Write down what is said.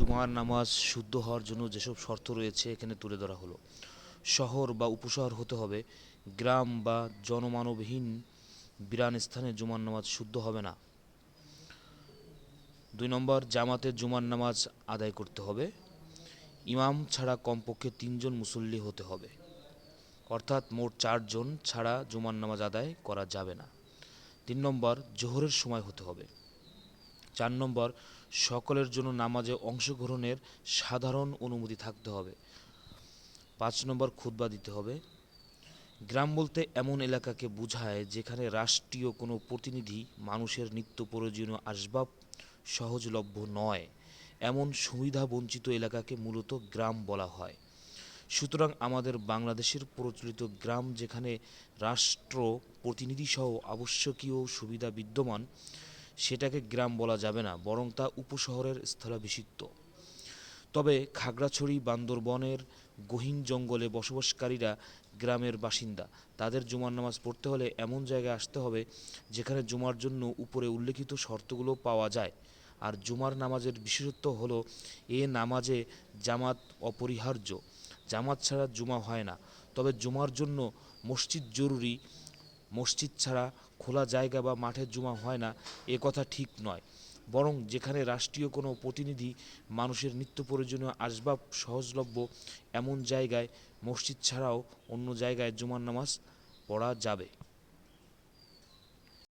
জুমার নামাজ শুদ্ধ হওয়ার জন্য যেসব শর্ত রয়েছে এখানে তুলে ধরা হলো। শহর বা উপশহর হতে হবে, গ্রাম বা জনমানবহীন বিরান স্থানে জুমার নামাজ শুদ্ধ হবে না। দুই নম্বর, জামাতে জুমার নামাজ আদায় করতে হবে। ইমাম ছাড়া কমপক্ষে তিনজন মুসল্লি হতে হবে। অর্থাৎ মোট চারজন ছাড়া জুমার নামাজ আদায় করা যাবে না। তিন নম্বর, জোহরের সময় হতে হবে। চার নম্বর, সকলের জন্য নামাজে অংশগ্রহণের সাধারণ অনুমতি থাকতে হবে। পাঁচ নম্বর, খুতবা দিতে হবে। গ্রাম বলতে এমন এলাকাকে বোঝায় যেখানে রাষ্ট্রীয় কোনো প্রতিনিধি মানুষের নিত্য প্রয়োজনীয় আসবাব সহজলভ্য নয়। এমন সুবিধা বঞ্চিত এলাকাকে মূলত গ্রাম বলা হয়। সুতরাং আমাদের বাংলাদেশের প্রচলিত গ্রাম যেখানে রাষ্ট্র প্রতিনিধি সহ আবশ্যকীয় সুবিধা বিদ্যমান সেটাকে গ্রাম বলা যাবে না, বরং তা উপশহরের স্থলাভিষিক্ত। তবে খাগড়াছড়ি, বান্দরবনের গহীন জঙ্গলে বসবাসকারীরা গ্রামের বাসিন্দা। তাদের জুমার নামাজ পড়তে হলে এমন জায়গায় আসতে হবে, যেখানে জুমার জন্য উপরে উল্লেখিত শর্তগুলো পাওয়া যায়। আর জুমার নামাজের বিশেষত্ব হলো, এ নামাজে জামাত অপরিহার্য। জামাত ছাড়া জুমা হয় না। তবে জুমার জন্য মসজিদ জরুরি মসজিদ ছাড়া খোলা জায়গা বা মাঠে জুমা হয় না, এ কথা ঠিক নয়। বরং যেখানে রাষ্ট্রীয় কোনো প্রতিনিধি মানুষের নিত্য প্রয়োজনীয় আসবাব সহজলভ্য, এমন জায়গায় মসজিদ ছাড়াও অন্য জায়গায় জুমার নামাজ পড়া যাবে।